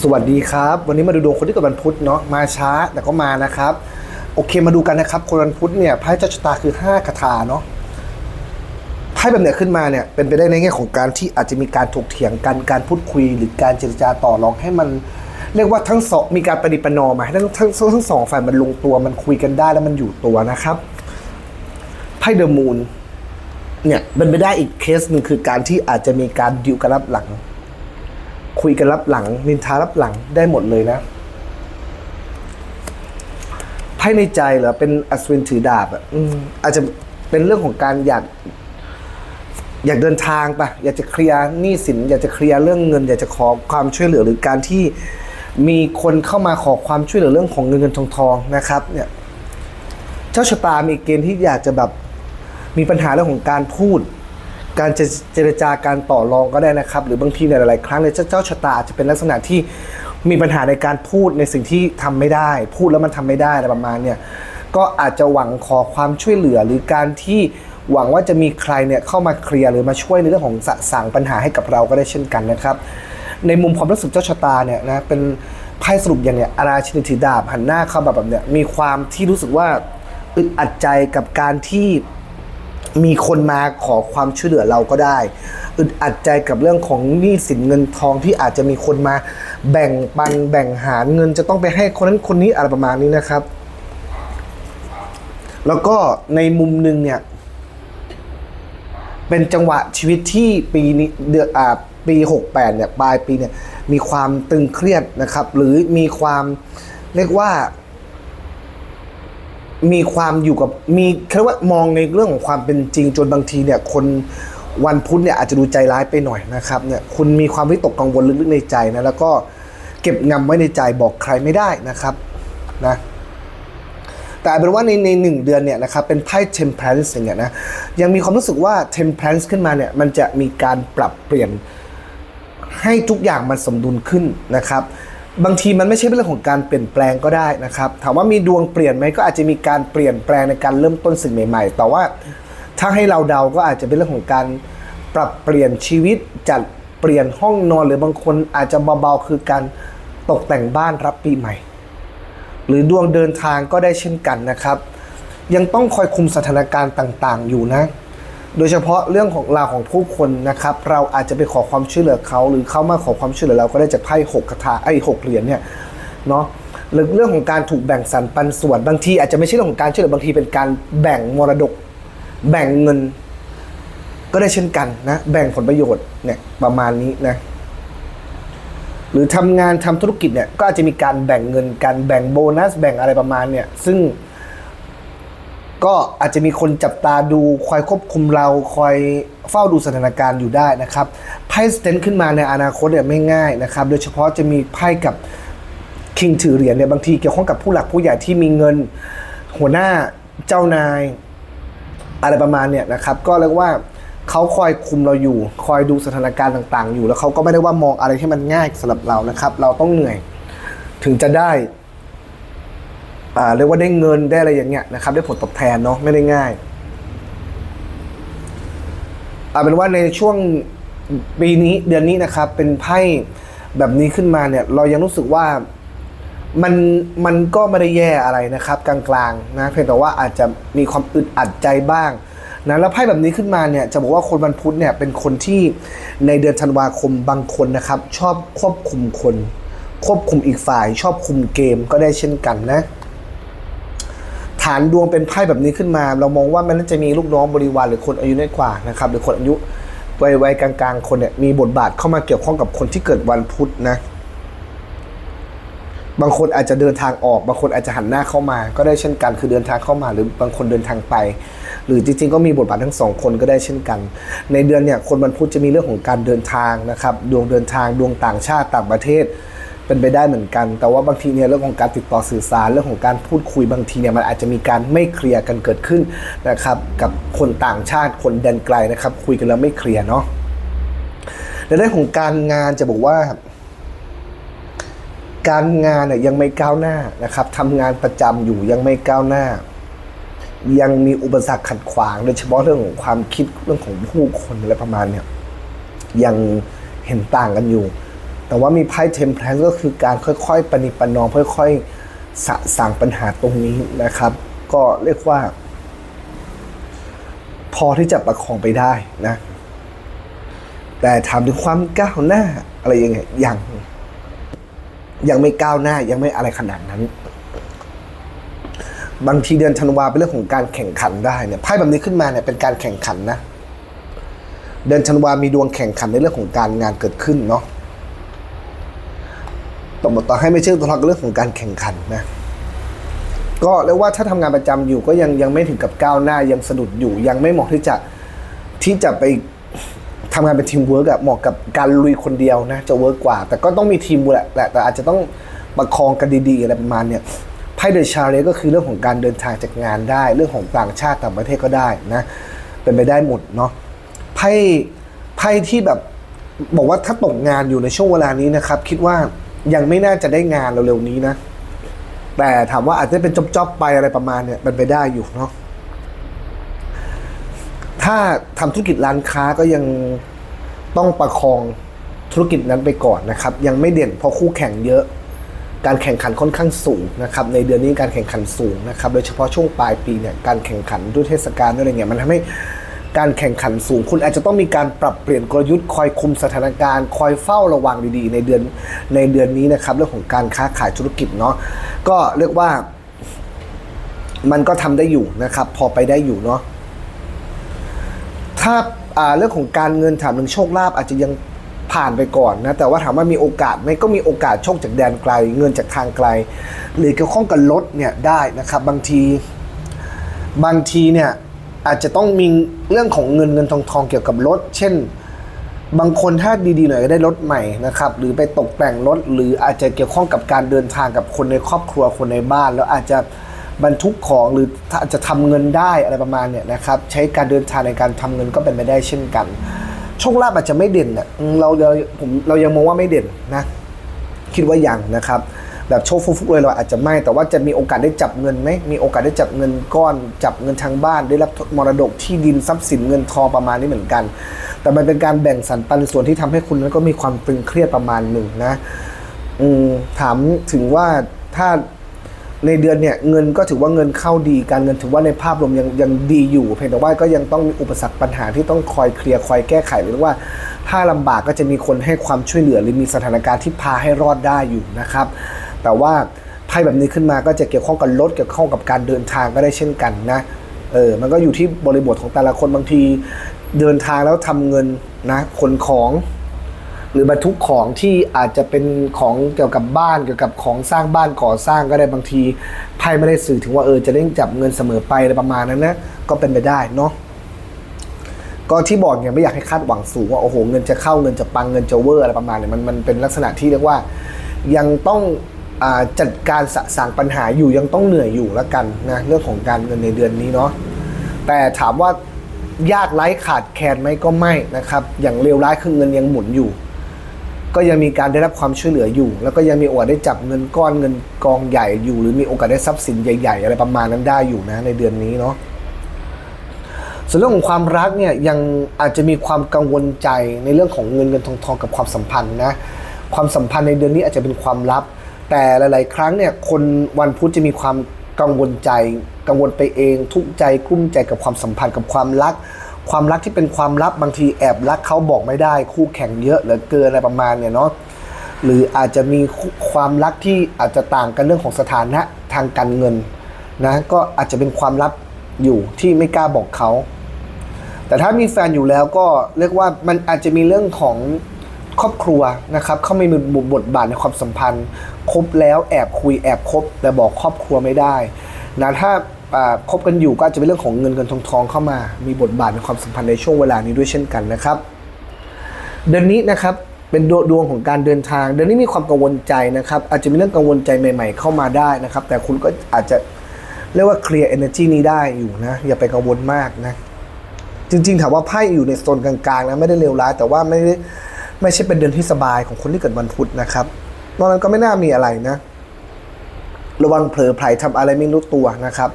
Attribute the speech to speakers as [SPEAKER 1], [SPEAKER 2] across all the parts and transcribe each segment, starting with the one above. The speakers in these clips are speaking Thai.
[SPEAKER 1] สวัสดีครับ วันนี้มาดูดวงคนที่เกิดวันพุธเนาะมาช้าแต่ก็มานะครับ โอเคมาดูกันนะครับ คนวันพุธเนี่ยไพ่เจ้าชะตาคือ 5คาถาเนาะไพ่แบบเนี้ยขึ้นมาเนี่ยเป็นไปได้ในแง่ของการที่อาจจะมีการถกเถียงกันการพูดคุย หรือการเจรจาต่อรองให้มัน เรียกว่าทั้งสองมีการประดิปนอมมาให้ทั้งทั้งทั้งทั้งสองฝ่ายมันลงตัวมันคุยกันได้แล้วมันอยู่ตัวนะครับไพ่เดอะมูนเนี่ยเป็นไปได้อีกเคสหนึ่งคือการที่อาจจะมีการดิวกันรับหลัง คุยกันรับหลัง นินทารับหลังได้หมดเลยนะไพ่ในใจเหรอเป็นอัศวินถือดาบอะอืมอาจจะเป็นเรื่องของการอยาก อยากเดินทางปะอยากจะเคลียร์หนี้สิน อยากจะเคลียร์เรื่องเงิน อยากจะขอความช่วยเหลือหรือการที่มีคนเข้ามาขอความช่วยเหลือเรื่องของเงินเงินทองทองนะครับ เนี่ย เจ้าชะตามีเกณฑ์ที่อยากจะแบบมีปัญหาเรื่องของการพูด การเจรจาการต่อรองก็ได้นะครับ หรือบางทีในหลายๆครั้งเนี่ยเจ้าชะตาอาจจะเป็นลักษณะที่มีปัญหาในการพูดในสิ่งที่ทำไม่ได้ พูดแล้วมันทำไม่ได้อะไรประมาณเนี่ยก็อาจจะหวังขอความช่วยเหลือหรือการที่หวังว่าจะมีใครเนี่ยเข้ามาเคลียร์หรือมาช่วยในเรื่องของสะสางปัญหาให้กับเราก็ได้เช่นกันนะครับ ในมุมความรู้สึกเจ้าชะตาเนี่ยนะเป็นไพ่สรุปอย่างเนี่ยอาราชินีถือดาบหันหน้าเข้ามาแบบเนี่ยมีความที่รู้สึกว่าอึดอัดใจกับการที่ มีคนมาขอความช่วยเหลือเราก็ได้ อึดอัดใจกับเรื่องของหนี้สินเงินทองที่อาจจะมีคนมาแบ่งปันแบ่งหารเงินจะต้องไปให้คนนั้นคนนี้อะไรประมาณนี้นะครับ แล้วก็ในมุมหนึ่งเนี่ย เป็นจังหวะชีวิตที่ปีนี้เดือนอ่าปี68เนี่ยปลายปีเนี่ยมีความตึงเครียดนะครับ หรือมีความเรียกว่า มีความอยู่กับมีเรียกว่ามองในเรื่องของความเป็นจริงจนบางทีเนี่ยคนวันพุธเนี่ยอาจจะดูใจร้ายไปหน่อยนะครับเนี่ยคุณมีความวิตกกังวลลึกๆในใจนะแล้วก็เก็บงำไว้ในใจบอกใครไม่ได้นะครับนะแต่เอาเป็นว่าในในหนึ่งเดือนเนี่ยนะครับเป็นไพ่ temperance อย่างเงี้ยนะยังมีความรู้สึกว่า temperance ขึ้นมาเนี่ยมันจะมีการปรับเปลี่ยนให้ทุกอย่างมันสมดุลขึ้นนะครับ บางทีมันไม่ใช่เรื่องของการเปลี่ยนแปลงก็ได้นะครับ ถามว่ามีดวงเปลี่ยนไหมก็อาจจะมีการเปลี่ยนแปลงในการเริ่มต้นสิ่งใหม่ ๆ แต่ว่าถ้าให้เราเดาก็อาจจะเป็นเรื่องของการปรับเปลี่ยนชีวิตจัดเปลี่ยนห้องนอนหรือบางคนอาจจะเบาๆคือการตกแต่งบ้านรับปีใหม่ หรือดวงเดินทางก็ได้เช่นกันนะครับ ยังต้องคอยคุมสถานการณ์ต่าง ๆ อยู่นะ โดยเฉพาะเรื่องของราวของผู้คนนะครับ เราอาจจะไปขอความช่วยเหลือเขาหรือเขามาขอความช่วยเหลือเราก็ได้จากไพ่หกคาถาไอ้หกเหรียญเนี่ยเนาะหรือเรื่องของการถูกแบ่งสรรปันส่วนบางทีอาจจะไม่ใช่เรื่องของการช่วยเหลือบางทีเป็นการแบ่งมรดก แบ่งเงิน ก็ได้เช่นกันนะ แบ่งผลประโยชน์เนี่ยประมาณนี้นะหรือทำงานทำธุรกิจเนี่ยก็อาจจะมีการแบ่งเงินการแบ่งโบนัส แบ่งอะไรประมาณเนี่ยซึ่ง ก็อาจจะมีคนจับตาดูคอยควบคุมเราคอยเฝ้าดูสถานการณ์อยู่ได้นะครับไพ่สเตนขึ้นมาในอนาคตเนี่ยไม่ง่ายนะครับโดยเฉพาะจะมีไพ่กับคิงถือเหรียญเนี่ยบางทีเกี่ยวข้องกับผู้หลักผู้ใหญ่ที่มีเงินหัวหน้าเจ้านาย อะไรประมาณเนี่ยนะครับ ก็เรียกว่าเขาคอยคุมเราอยู่ คอยดูสถานการณ์ต่าง ๆ อยู่แล้วเขาก็ไม่ได้ว่ามองอะไรที่มันง่ายสำหรับเรานะครับ เราต้องเหนื่อยถึงจะได้ เรียกว่าได้เงินได้อะไรอย่างเงี้ยนะครับ ได้ผลตอบแทนเนาะไม่ได้ง่ายเอาเป็นว่าในช่วงปีนี้เดือนนี้นะครับ เป็นไพ่แบบนี้ขึ้นมาเนี่ย เรายังรู้สึกว่ามันมันก็ไม่ได้แย่อะไรนะครับ กลางๆนะเพียงแต่ว่าอาจจะมีความอึดอัดใจบ้างนะแล้วไพ่แบบนี้ขึ้นมาเนี่ยจะบอกว่าคนวันพุธเนี่ยเป็นคนที่ในเดือนธันวาคมบางคนนะครับ ชอบควบคุมคน ควบคุมอีกฝ่าย ชอบคุมเกมก็ได้เช่นกันนะ ฐานดวงเป็นไพ่แบบนี้ขึ้นมา เรามองว่ามันน่าจะมีลูกน้องบริวารหรือคนอายุน้อยกว่านะครับหรือคนอายุวัยวัยกลางๆ คนเนี่ยมีบทบาทเข้ามาเกี่ยวข้องกับคนที่เกิดวันพุธนะ บางคนอาจจะเดินทางออก บางคนอาจจะหันหน้าเข้ามา ก็ได้เช่นกัน คือเดินทางเข้ามา หรือบางคนเดินทางไป หรือจริงๆ ก็มีบทบาททั้งสองคนก็ได้เช่นกัน ในเดือนเนี่ยคนวันพุธจะมีเรื่องของการเดินทางนะครับ ดวงเดินทางดวงต่างชาติต่างประเทศ เป็นไปได้เหมือนกัน แต่ว่าบางทีเนี่ยเรื่องของการติดต่อสื่อสารเรื่องของการพูดคุยบางทีเนี่ยมันอาจจะมีการไม่เคลียร์กันเกิดขึ้นนะครับกับคนต่างชาติคนแดนไกลนะครับ คุยกันแล้วไม่เคลียร์เนาะในเรื่องของการงานจะบอกว่า การงานเนี่ยยังไม่ก้าวหน้านะครับทำงานประจำอยู่ยังไม่ก้าวหน้า ยังมีอุปสรรคขัดขวางโดยเฉพาะเรื่องของความคิดเรื่องของผู้คนอะไรประมาณเนี่ยยังเห็นต่างกันอยู่ แต่ว่ามีไพ่เทมเพลนก็คือการค่อยๆปณิปนอมค่อยๆสะสางปัญหาตรงนี้นะครับ ก็เรียกว่า พอที่จะประคองไปได้นะ แต่ถามถึงความก้าวหน้าอะไรยังไงยังยังไม่ก้าวหน้ายังไม่อะไรขนาดนั้น บางทีเดือนธันวาเป็นเรื่องของการแข่งขันได้เนี่ยไพ่แบบนี้ขึ้นมาเนี่ยเป็นการแข่งขันนะ เดือนธันวามีดวงแข่งขันในเรื่องของการงานเกิดขึ้นเนาะ ต่อมาต่อให้ไม่เชื่อตัวเราก็เรื่องของการแข่งขันนะก็เรียกว่าถ้าทำงานประจำอยู่ก็ยังยังไม่ถึงกับก้าวหน้ายังสะดุดอยู่ยังไม่เหมาะที่จะที่จะไปทำงานเป็นทีมเวิร์กอะเหมาะกับการลุยคนเดียวนะจะเวิร์กกว่า แต่ก็ต้องมีทีมแหละแหละแต่อาจจะต้องประคองกันดีๆอะไรประมาณเนี่ยไพ่เดอะชาเลก็คือเรื่องของการเดินทางจากงานได้ เรื่องของต่างชาติต่างประเทศก็ได้นะเป็นไปได้หมดเนาะไพ่ไพ่ที่แบบบอกว่าถ้าตกงานอยู่ในช่วงเวลานี้นะครับ คิดว่า ยังไม่น่าจะได้งานเร็วๆนี้นะ แต่ถามว่าอาจจะเป็นจอบๆไปอะไรประมาณเนี่ยเป็นไปได้อยู่เนาะถ้าทำธุรกิจร้านค้าก็ยังต้องประคองธุรกิจนั้นไปก่อนนะครับ ยังไม่เด่นเพราะคู่แข่งเยอะ การแข่งขันค่อนข้างสูงนะครับ ในเดือนนี้การแข่งขันสูงนะครับ โดยเฉพาะช่วงปลายปีเนี่ยการแข่งขันด้วยเทศกาลด้วยอะไรเงี้ยมันทำให้ การแข่งขันสูง คุณอาจจะต้องมีการปรับเปลี่ยนกลยุทธ์คอยคุมสถานการณ์ คอยเฝ้าระวังดีๆ ในเดือนในเดือนนี้นะครับเรื่องของการค้าขายธุรกิจเนาะก็เรียกว่า มันก็ทำได้อยู่นะครับ พอไปได้อยู่เนาะถ้าาเรื่องของการเงินถามถึงโชคลาภอาจจะยังผ่านไปก่อนนะแต่ว่าถามว่ามีโอกาสไหมก็มีโอกาสโชคจากแดนไกล เงินจากทางไกล หรือเกี่ยวข้องกับรถเนี่ยได้นะครับ บางที บางทีเนี่ย อาจจะต้องมีเรื่องของเงินเงินทองทองเกี่ยวกับรถ เช่น บางคนถ้าดีๆหน่อยก็ได้รถใหม่นะครับ หรือไปตกแต่งรถ หรืออาจจะเกี่ยวข้องกับการเดินทางกับคนในครอบครัวคนในบ้าน แล้วอาจจะบรรทุกของหรืออาจจะทำเงินได้อะไรประมาณเนี่ยนะครับ ใช้การเดินทางในการทำเงินก็เป็นไปได้เช่นกันโชคลาภอาจจะไม่เด่นเนี่ยเราเราผมเรายังมองว่าไม่เด่นนะ คิดว่ายังนะครับ แบบโชคฟุกๆเลยเราอาจจะไม่แต่ว่าจะมีโอกาสได้จับเงินไหมมีโอกาสได้จับเงินก้อน จับเงินทางบ้าน ได้รับมรดกที่ดินทรัพย์สินเงินทองประมาณนี้เหมือนกัน แต่มันเป็นการแบ่งสรรปันส่วนที่ทำให้คุณนั้นก็มีความตึงเครียดประมาณหนึ่งนะถามถึงว่าถ้าในเดือนเนี่ยเงินก็ถือว่าเงินเข้าดีการเงินถือว่าในภาพรวมยังยังดีอยู่เพียงแต่ว่าก็ยังต้องมีอุปสรรคปัญหาที่ต้องคอยเคลียร์คอยแก้ไขหรือว่า ถ้าลำบากก็จะมีคนให้ความช่วยเหลือหรือมีสถานการณ์ที่พาให้รอดได้อยู่นะครับ แต่ว่าไพ่แบบนี้ขึ้นมาก็จะเกี่ยวข้องกับรถเกี่ยวข้องกับการเดินทางก็ได้เช่นกันนะเออมันก็อยู่ที่บริบทของแต่ละคนบางทีเดินทางแล้วทำเงินนะขนของ หรือบรรทุกของที่อาจจะเป็นของเกี่ยวกับบ้านเกี่ยวกับของสร้างบ้านก่อสร้างก็ได้บางทีไพ่ไม่ได้สื่อถึงว่าเออจะเล่นจับเงินเสมอไปอะไรประมาณนั้นนะก็เป็นไปได้เนาะก็ที่บอกเนี่ยไม่อยากให้คาดหวังสูงว่าโอ้โหเงินจะเข้าเงินจะปังเงินจะเวอร์อะไรประมาณเนี่ยมันมันเป็นลักษณะที่เรียกว่ายังต้อง จัดการสะสางปัญหาอยู่ยังต้องเหนื่อยอยู่แล้วกันนะเรื่องของการเงินในเดือนนี้เนาะแต่ถามว่ายากไร้ขาดแคลนไหมก็ไม่นะครับ อย่างเลวร้ายคือเงินยังหมุนอยู่ ก็ยังมีการได้รับความช่วยเหลืออยู่ แล้วก็ยังมีโอกาสได้จับเงินก้อนเงินกองใหญ่อยู่ หรือมีโอกาสได้ทรัพย์สินใหญ่ ๆ อะไรประมาณนั้นได้อยู่นะในเดือนนี้เนาะส่วนเรื่องของความรักเนี่ยยังอาจจะมีความกังวลใจในเรื่องของเงินเงินทองทองกับความสัมพันธ์นะความสัมพันธ์ในเดือนนี้อาจจะเป็นความลับ แต่หลาย ๆ ครั้งเนี่ยคนวันพุธจะมีความกังวลใจ กังวลไปเอง ทุกข์ใจกุ้มใจกับความสัมพันธ์กับความรัก ความรักที่เป็นความลับบางทีแอบรักเขาบอกไม่ได้ คู่แข่งเยอะเหลือเกินอะไรประมาณเนี่ยเนาะหรืออาจจะมีความรักที่อาจจะต่างกันเรื่องของสถานะทางการเงินนะก็อาจจะเป็นความลับอยู่ที่ไม่กล้าบอกเขา แต่ถ้ามีแฟนอยู่แล้วก็เรียกว่ามันอาจจะมีเรื่องของ รอบครัวนะครับเข้ามามีบทบาทในความสัมพันธ์คบแล้วแอบคุยแอบคบแต่บอกครอบครัวไม่ได้นะถ้าคบกันอยู่ก็อาจจะเป็นเรื่องของเงินเงินทองทองเข้ามา มีบทบาทในความสัมพันธ์ในช่วงเวลานี้ด้วยเช่นกันนะครับ เดือนนี้นะครับเป็นดวดวงของการเดินทาง เดือนนี้มีความกังวลใจนะครับ อาจจะมีเรื่องกังวลใจใหม่ ๆ เข้ามาได้นะครับ แต่คุณก็อาจจะเรียกว่าเคลียร์ energy นี้ได้อยู่นะ อย่าไปกังวลมากนะ จริง ๆ ถามว่าไพ่อยู่ในโซนกลางๆนะไม่ได้เลวร้ายแต่ว่าไม่ได้ ไม่ใช่เป็นเดือนที่สบายของคนที่เกิดวันพุธนะครับนอกนั้นก็ไม่น่ามีอะไรนะ ระวังเผลอไผลทำอะไรไม่รู้ตัวนะครับ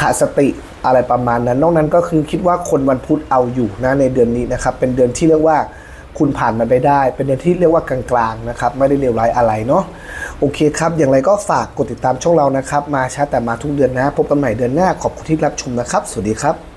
[SPEAKER 1] ขาดสติอะไรประมาณนั้น นอกนั้นก็คือคิดว่าคนวันพุธเอาอยู่นะในเดือนนี้นะครับ เป็นเดือนที่เรียกว่าคุณผ่านมันไปได้ เป็นเดือนที่เรียกว่ากลางๆนะครับ ไม่ได้เลวร้ายอะไรเนาะ โอเคครับ อย่างไรก็ฝากกดติดตามช่องเรานะครับ มาช้าแต่มาทุกเดือนนะ พบกันใหม่เดือนหน้า ขอบคุณที่รับชมนะครับ สวัสดีครับ